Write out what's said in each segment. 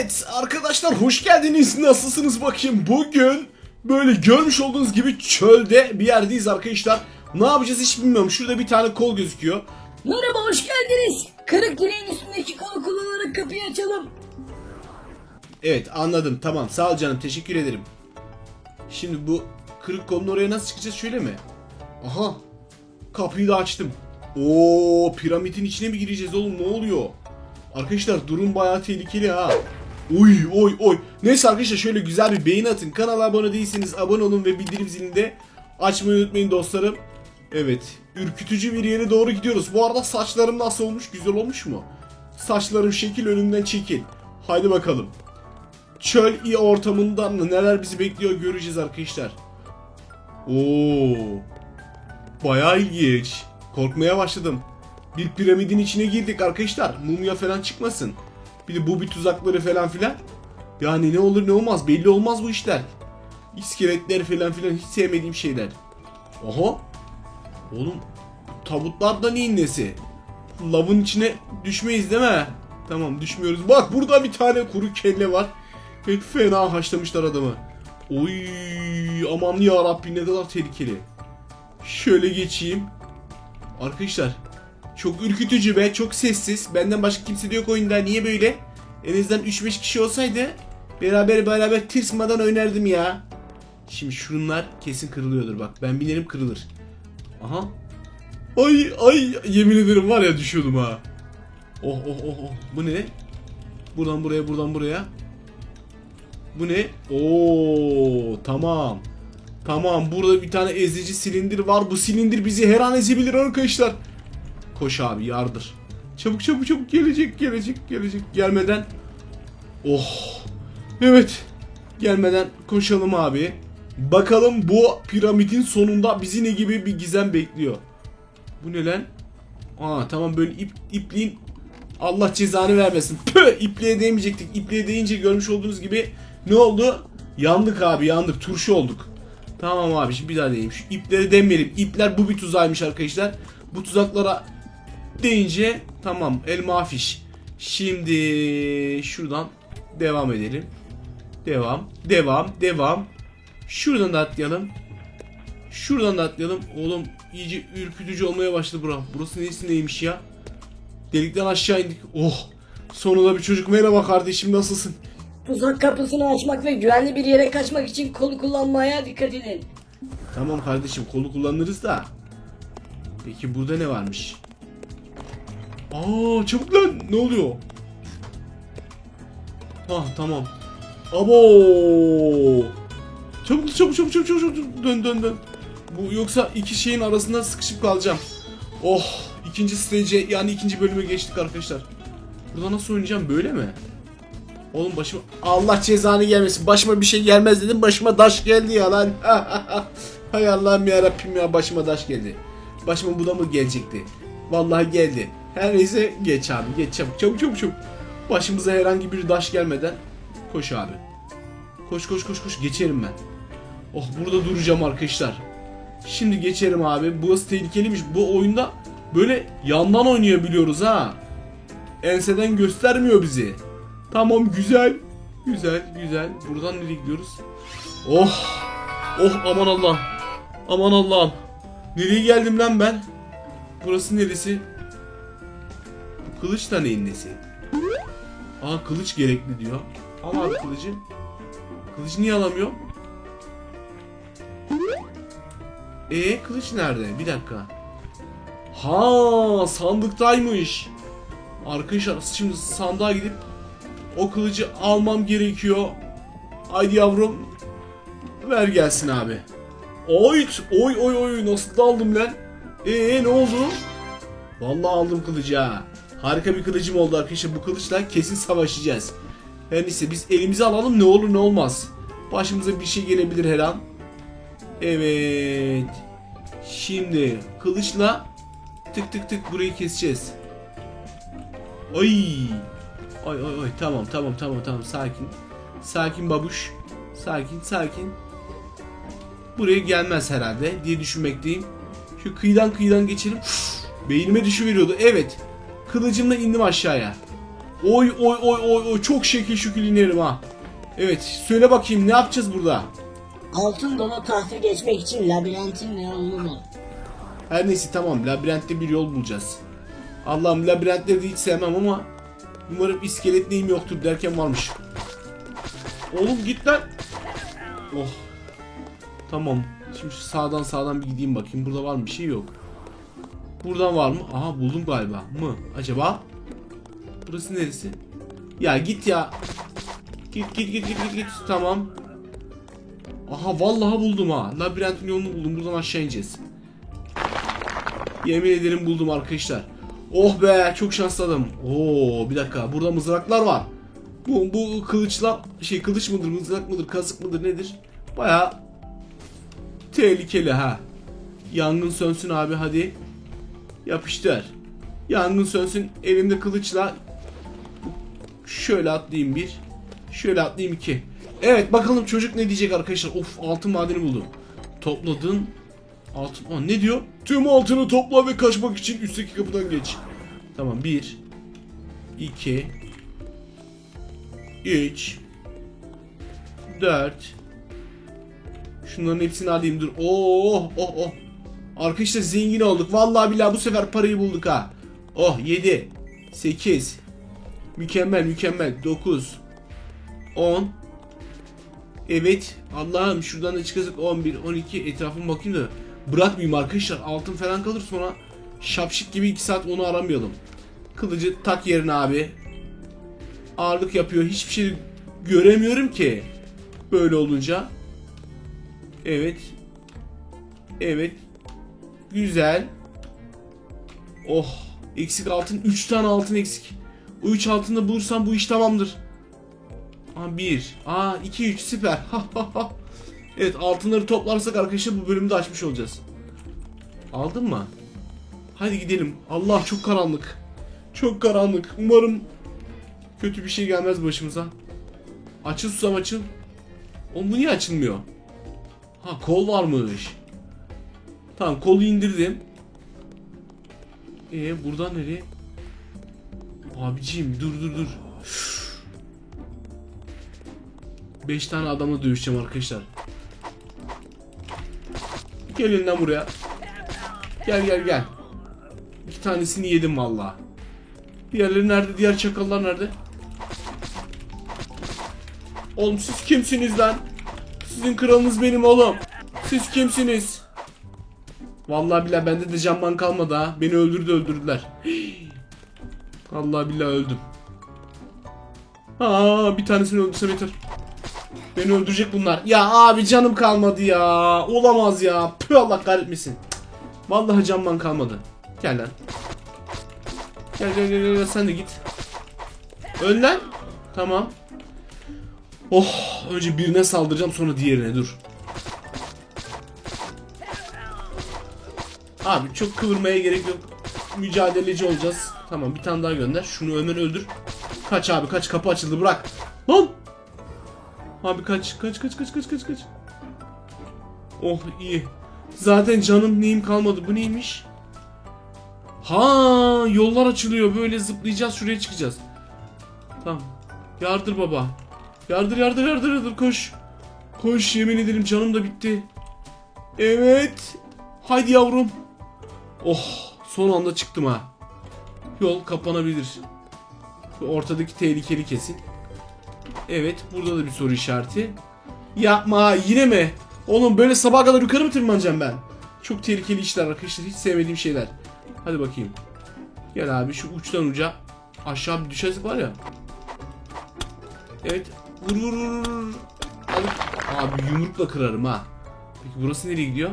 Evet arkadaşlar hoş geldiniz. Nasılsınız bakayım? Bugün böyle görmüş olduğunuz gibi çölde bir yerdeyiz arkadaşlar. Ne yapacağız hiç bilmiyorum. Şurada bir tane kol gözüküyor. Merhaba hoş geldiniz. Kırık direğin üstündeki kolu kullanarak kapıyı açalım. Evet anladım tamam sağ ol canım teşekkür ederim. Şimdi bu kırık kolun oraya nasıl çıkacağız şöyle mi? Aha kapıyı da açtım. Oo piramidin içine mi gireceğiz oğlum ne oluyor? Arkadaşlar durum bayağı tehlikeli ha. Oy oy oy. Neyse arkadaşlar şöyle güzel bir beğeni atın. Kanala abone değilseniz abone olun ve bildirim zilini de açmayı unutmayın dostlarım. Evet ürkütücü bir yere doğru gidiyoruz. Bu arada saçlarım nasıl olmuş güzel olmuş mu? Saçlarım şekil önümden çekil. Haydi bakalım çöl i ortamından neler bizi bekliyor göreceğiz arkadaşlar. Oo. Bayağı ilginç. Korkmaya başladım. Bir piramidin içine girdik arkadaşlar. Mumya falan çıkmasın. Bir de bu bir tuzakları falan filan. Yani ne olur ne olmaz belli olmaz bu işler. İskeletler falan filan hiç sevmediğim şeyler. Oha. Oğlum tabutlar da neyin nesi? Lavın içine düşmeyiz değil mi? Tamam düşmüyoruz. Bak burada bir tane kuru kelle var. Pek fena haşlamışlar adamı. Oy aman ya Rabbi ne kadar tehlikeli. Şöyle geçeyim. Arkadaşlar çok ürkütücü be çok sessiz. Benden başka kimse de yok oyunda. Niye böyle? En azından 3-5 kişi olsaydı beraber beraber tırsmadan oynardım ya. Şimdi şunlar kesin kırılıyordur bak. Ben binerim kırılır. Aha. Ay ay yemin ederim var ya düşüyordum ha. Oh oh oh oh. Bu ne? Buradan buraya buradan buraya. Bu ne? Oo tamam. Tamam burada bir tane ezici silindir var. Bu silindir bizi her an ezebilir arkadaşlar. Koş abi yardır. Çabuk çabuk çabuk gelecek gelecek gelecek. Gelmeden. Oh. Evet. Gelmeden koşalım abi. Bakalım bu piramidin sonunda bizi ne gibi bir gizem bekliyor. Bu ne lan? Aa tamam böyle ip, ipliğin Allah cezanı vermesin. Püh ipliğe değmeyecektik. İpliğe değince görmüş olduğunuz gibi ne oldu? Yandık abi yandık. Turşu olduk. Tamam abi şimdi bir daha değeyim. Şu ipleri demeyelim. İpler bu bir tuzaymış arkadaşlar. Bu tuzaklara deyince tamam elma afiş. Şimdi şuradan devam edelim. Devam, devam, devam. Şuradan da atlayalım. Şuradan da atlayalım. Oğlum iyice ürkütücü olmaya başladı bura. Burası neyse neymiş ya? Delikten aşağı indik. Oh! Sonunda bir çocuk. Merhaba kardeşim nasılsın? Tuzak kapısını açmak ve güvenli bir yere kaçmak için kolu kullanmaya dikkat edin. Tamam kardeşim kolu kullanırız da. Peki burada ne varmış? Aa çabuk lan ne oluyor? Ah tamam. Abo! Çabuk çabuk çabuk çabuk çabuk çabuk dön dön dön. Bu yoksa iki şeyin arasında sıkışıp kalacağım. Oh ikinci stage'e yani ikinci bölüme geçtik arkadaşlar. Burada nasıl oynayacağım böyle mi? Oğlum başıma Allah cezanı gelmesin. Başıma bir şey gelmez dedim. Başıma daş geldi ya lan. Hay Allah'ım ya Rabbim ya başıma daş geldi. Başıma bu da mı gelecekti? Vallahi geldi. Her neyse geç abi geç çabuk çabuk çabuk çabuk. Başımıza herhangi bir daş gelmeden koş abi. Koş koş koş koş geçerim ben. Oh burada duracağım arkadaşlar. Şimdi geçerim abi. Burası tehlikeliymiş. Bu oyunda böyle yandan oynayabiliyoruz ha. Enseden göstermiyor bizi. Tamam güzel. Güzel güzel. Buradan nereye gidiyoruz? Oh. Oh aman Allah'ım. Aman Allah'ım. Nereye geldim lan ben? Burası neresi? Bu kılıç da neyin nesi? Aa kılıç gerekli diyor. Al abi kılıcı. Kılıcı niye alamıyorum? Ee kılıç nerede? Bir dakika. Ha sandıktaymış. Arkadaşlar şimdi sandığa gidip o kılıcı almam gerekiyor. Haydi yavrum. Ver gelsin abi. Oy oy oy oy nasıl da aldım lan? Ee ne oldu? Vallahi aldım kılıcı ha. Harika bir kılıcım oldu arkadaşlar. Bu kılıçla kesin savaşacağız. Her neyse biz elimize alalım ne olur ne olmaz. Başımıza bir şey gelebilir her an. Evet. Şimdi kılıçla tık tık tık burayı keseceğiz. Ay. Ay ay ay tamam tamam tamam tamam sakin. Sakin babuş. Sakin sakin. Buraya gelmez herhalde diye düşünmekteyim. Şu kıyıdan kıyıdan geçelim. Uf, beynime düşüveriyordu. Evet. Kılıcımla indim aşağıya. Oy oy oy oy oy çok şekil şükür inerim ha. Evet söyle bakayım ne yapacağız burada? Altın dolu tahta geçmek için labirentin ve yolunu bul. Her neyse tamam labirentte bir yol bulacağız. Allah'ım labirentleri de hiç sevmem ama umarım iskelet neyim yoktur derken varmış. Oğlum git lan. Oh. Tamam. Şimdi sağdan sağdan bir gideyim bakayım. Burada var mı bir şey yok. Buradan var mı? Aha buldum galiba. Mı? Acaba? Burası neresi? Ya git ya. Git git git git git git. Tamam. Aha vallahi buldum ha. Labirentin yolunu buldum. Buradan aşağı ineceğiz. Yemin ederim buldum arkadaşlar. Oh be çok şansladım. Oo bir dakika burada mızraklar var. Bu, bu kılıçlar şey kılıç mıdır mızrak mıdır kazık mıdır nedir? Baya tehlikeli ha. Yangın sönsün abi hadi. Yapıştır. Yangın sönsün elimde kılıçla. Şöyle atlayayım bir. Şöyle atlayayım iki. Evet bakalım çocuk ne diyecek arkadaşlar. Of altın madeni buldum. Topladın. Altın. Aa, ne diyor? Tüm altını topla ve kaçmak için üstteki kapıdan geç. Tamam bir. iki, Üç. Dört. Şunların hepsini alayım dur. Oh oh oh. Arkadaşlar zengin olduk. Vallahi billahi bu sefer parayı bulduk ha. Oh 7 8 Mükemmel mükemmel 9 10 Evet Allah'ım şuradan da çıkacak 11 12 etrafıma bakayım da bırakmayayım arkadaşlar altın falan kalır sonra şapşik gibi 2 saat onu aramayalım. Kılıcı tak yerine abi. Ağırlık yapıyor. Hiçbir şey göremiyorum ki. Böyle olunca. Evet. Evet. Güzel. Oh. Eksik altın. 3 tane altın eksik. O 3 altını bulursam bu iş tamamdır. Aa 1. Aa 2 3 süper. evet altınları toplarsak arkadaşlar bu bölümü de açmış olacağız. Aldın mı? Hadi gidelim. Allah çok karanlık. Çok karanlık. Umarım kötü bir şey gelmez başımıza. Açıl susam açıl. Oğlum bu niye açılmıyor? Ha kol varmış. Tamam kolu indirdim. Ee buradan nereye? Abiciğim dur dur dur. 5 tane adamla dövüşeceğim arkadaşlar. Gelin lan buraya. Gel gel gel. İki tanesini yedim valla. Diğerleri nerede? Diğer çakallar nerede? Oğlum siz kimsiniz lan? Sizin kralınız benim oğlum. Siz kimsiniz? Vallahi billahi bende de canman kalmadı ha. Beni öldürdü öldürdüler. Vallahi billahi öldüm. Aa bir tanesini öldürsem yeter. Beni öldürecek bunlar. Ya abi canım kalmadı ya. Olamaz ya. Püh Allah kahretmesin. Vallahi canman kalmadı. Gel lan. Gel gel gel, gel sen de git. Öl. Tamam. Oh önce birine saldıracağım sonra diğerine dur. Abi çok kıvırmaya gerek yok. Mücadeleci olacağız. Tamam bir tane daha gönder. Şunu Ömer öldür. Kaç abi kaç kapı açıldı bırak. Lan. Abi kaç kaç kaç kaç kaç kaç kaç. Oh iyi. Zaten canım neyim kalmadı. Bu neymiş? Ha yollar açılıyor. Böyle zıplayacağız şuraya çıkacağız. Tamam. Yardır baba. Yardır yardır yardır yardır koş. Koş yemin ederim canım da bitti. Evet. Haydi yavrum. Oh son anda çıktım ha. Yol kapanabilir. Şu ortadaki tehlikeli kesin. Evet burada da bir soru işareti. Yapma yine mi? Oğlum böyle sabaha kadar yukarı mı tırmanacağım ben? Çok tehlikeli işler arkadaşlar hiç sevmediğim şeyler. Hadi bakayım. Gel abi şu uçtan uca aşağı bir düşersek var ya. Evet vur vur vur vur. Abi yumrukla kırarım ha. Peki burası nereye gidiyor?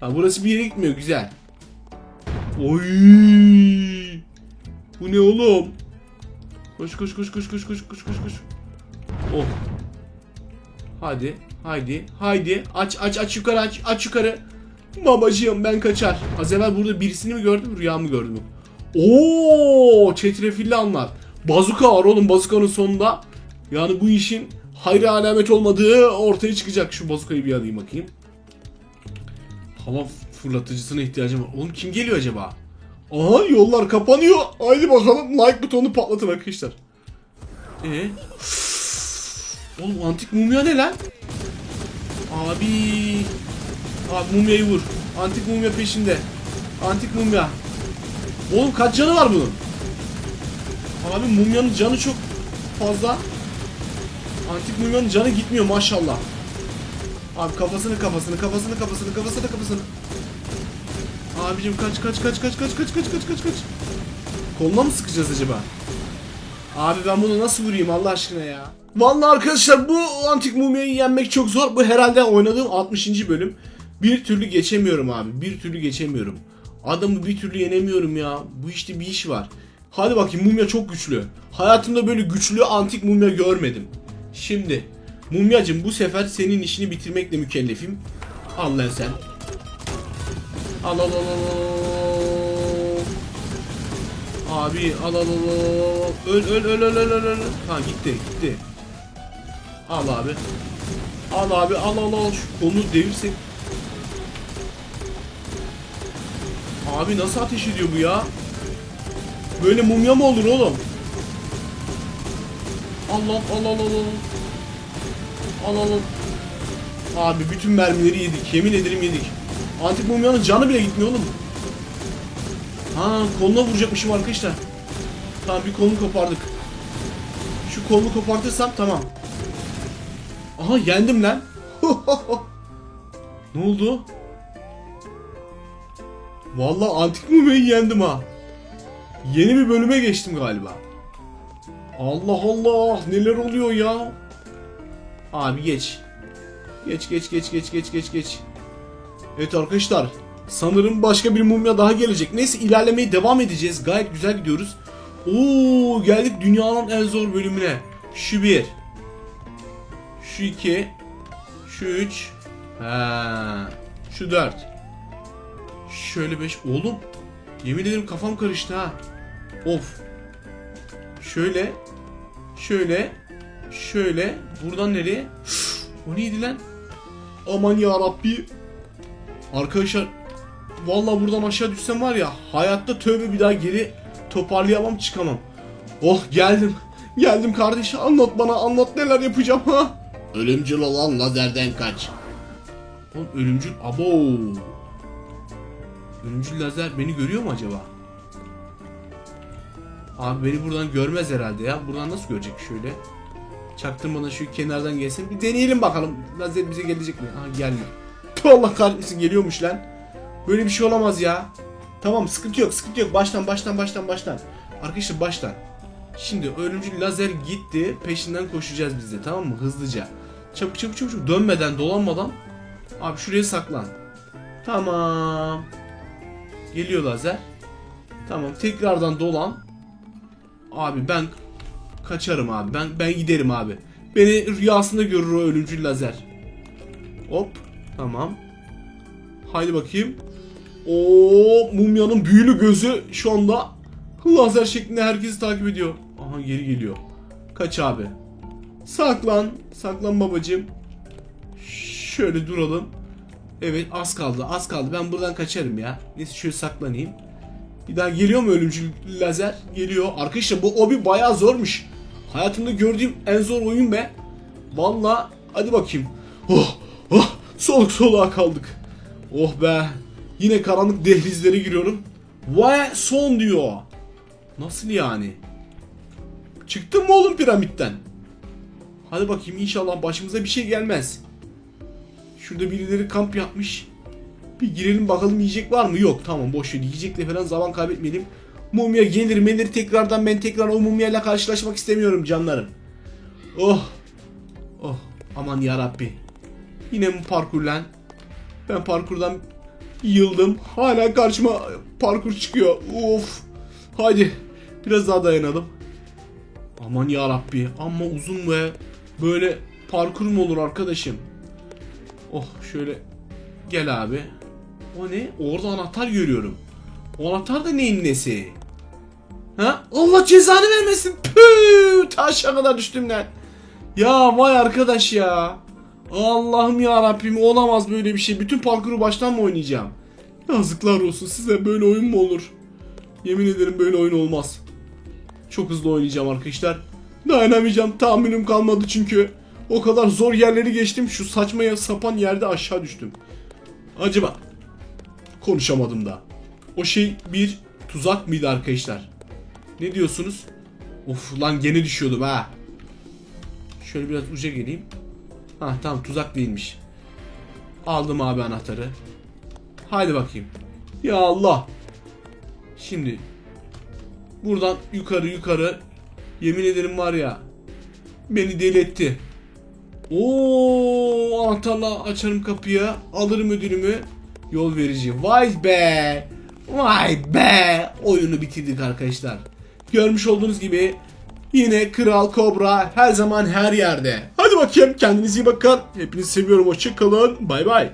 Ha burası bir yere gitmiyor güzel. Oy! Bu ne oğlum? Koş koş koş koş koş koş koş koş koş. Oh. Hadi, haydi, haydi. Aç aç aç yukarı aç aç yukarı. Babacığım ben kaçar. Az evvel burada birisini mi gördüm rüya mı gördüm? Oo, çetrefilli anlar. Bazuka var oğlum bazukanın sonunda. Yani bu işin hayra alamet olmadığı ortaya çıkacak. Şu bazukayı bir alayım bakayım. Hava fırlatıcısına ihtiyacım var. Oğlum kim geliyor acaba? Aha yollar kapanıyor. Haydi bakalım like butonu patlatın arkadaşlar. Ee? Oğlum antik mumya ne lan? Abi. Abi mumyayı vur. Antik mumya peşinde. Antik mumya. Oğlum kaç canı var bunun? Abi mumyanın canı çok fazla. Antik mumyanın canı gitmiyor maşallah. Abi kafasını kafasını kafasını kafasını kafasını kafasını. Abicim kaç kaç kaç kaç kaç kaç kaç kaç kaç kaç. Koluna mı sıkacağız acaba? Abi ben bunu nasıl vurayım Allah aşkına ya? Vallahi arkadaşlar bu antik mumyayı yenmek çok zor. Bu herhalde oynadığım 60. bölüm. Bir türlü geçemiyorum abi. Bir türlü geçemiyorum. Adamı bir türlü yenemiyorum ya. Bu işte bir iş var. Hadi bakayım mumya çok güçlü. Hayatımda böyle güçlü antik mumya görmedim. Şimdi mumyacım bu sefer senin işini bitirmekle mükellefim. Al lan sen. Al al al al. Abi al al al al. Öl öl öl öl öl öl. Ha gitti gitti. Al abi. Al abi al al al. Şu kolunu devirsek. Abi nasıl ateş ediyor bu ya? Böyle mumya mı olur oğlum? Allah Allah Allah Allah. Al al al. Abi bütün mermileri yedik. Yemin ederim yedik. Antik mumyanın canı bile gitmiyor oğlum. Ha koluna vuracakmışım arkadaşlar. Tamam bir kolunu kopardık. Şu kolunu kopartırsam tamam. Aha yendim lan. ne oldu? Vallahi antik mumyayı yendim ha. Yeni bir bölüme geçtim galiba. Allah Allah neler oluyor ya? Abi geç. Geç geç geç geç geç geç geç. Evet arkadaşlar. Sanırım başka bir mumya daha gelecek. Neyse ilerlemeye devam edeceğiz. Gayet güzel gidiyoruz. Oo geldik dünyanın en zor bölümüne. Şu bir. Şu iki. Şu üç. Ha. Şu dört. Şöyle beş. Oğlum. Yemin ederim kafam karıştı ha. Of. Şöyle. Şöyle. Şöyle. Buradan nereye? Üf, o neydi lan? Aman ya Rabbi. Arkadaşlar vallahi buradan aşağı düşsem var ya hayatta tövbe bir daha geri toparlayamam çıkamam. Oh geldim. Geldim kardeş anlat bana anlat neler yapacağım ha. Ölümcül olan lazerden kaç. Oğlum ölümcül abo. Ölümcül lazer beni görüyor mu acaba? Abi beni buradan görmez herhalde ya. Buradan nasıl görecek şöyle? Çaktırmadan şu kenardan gelsin. Bir deneyelim bakalım. Lazer bize gelecek mi? Aha gelmiyor. Allah kahretsin geliyormuş lan. Böyle bir şey olamaz ya. Tamam sıkıntı yok sıkıntı yok. Baştan baştan baştan baştan. Arkadaşlar baştan. Şimdi ölümcül lazer gitti. Peşinden koşacağız biz de tamam mı? Hızlıca. Çabuk çabuk çabuk çabuk. Dönmeden dolanmadan. Abi şuraya saklan. Tamam. Geliyor lazer. Tamam tekrardan dolan. Abi ben kaçarım abi. Ben ben giderim abi. Beni rüyasında görür o ölümcül lazer. Hop. Tamam. Haydi bakayım. O mumyanın büyülü gözü şu anda lazer şeklinde herkesi takip ediyor. Aha geri geliyor. Kaç abi. Saklan. Saklan babacığım. Şöyle duralım. Evet az kaldı az kaldı. Ben buradan kaçarım ya. Neyse şöyle saklanayım. Bir daha geliyor mu ölümcül lazer? Geliyor. Arkadaşlar bu obi bayağı zormuş. Hayatımda gördüğüm en zor oyun be. Valla hadi bakayım. Oh soluk soluğa kaldık. Oh be. Yine karanlık dehlizlere giriyorum. Vay son diyor. Nasıl yani? Çıktın mı oğlum piramitten? Hadi bakayım inşallah başımıza bir şey gelmez. Şurada birileri kamp yapmış. Bir girelim bakalım yiyecek var mı? Yok tamam boş ver yiyecekle falan zaman kaybetmeyelim. Mumya gelir melir tekrardan ben tekrar o mumyayla karşılaşmak istemiyorum canlarım. Oh. Oh aman yarabbi. Yine mi parkur lan? Ben parkurdan yıldım. Hala karşıma parkur çıkıyor. Of. Haydi biraz daha dayanalım. Aman yarabbi ama uzun ve böyle parkur mu olur arkadaşım? Oh şöyle gel abi. O ne? Orada anahtar görüyorum. O anahtar da neyin nesi? Ha? Allah cezanı vermesin. Püh! Taşa kadar düştüm lan. Ya vay arkadaş ya. Allah'ım ya Rabbim olamaz böyle bir şey. Bütün parkuru baştan mı oynayacağım? Yazıklar olsun size böyle oyun mu olur? Yemin ederim böyle oyun olmaz. Çok hızlı oynayacağım arkadaşlar. Dayanamayacağım. Tahminim kalmadı çünkü. O kadar zor yerleri geçtim. Şu saçma sapan yerde aşağı düştüm. Acaba konuşamadım da. O şey bir tuzak mıydı arkadaşlar? Ne diyorsunuz? Of lan gene düşüyordum ha. Şöyle biraz uca geleyim. Ha tamam tuzak değilmiş. Aldım abi anahtarı. Haydi bakayım. Ya Allah. Şimdi buradan yukarı yukarı yemin ederim var ya beni deli etti. Oo anahtarla açarım kapıyı alırım ödülümü yol verici. Vay be. Vay be. Oyunu bitirdik arkadaşlar. Görmüş olduğunuz gibi yine Kral Kobra her zaman her yerde. Hadi bakayım kendinize iyi bakın. Hepinizi seviyorum. Hoşçakalın. Bay bay.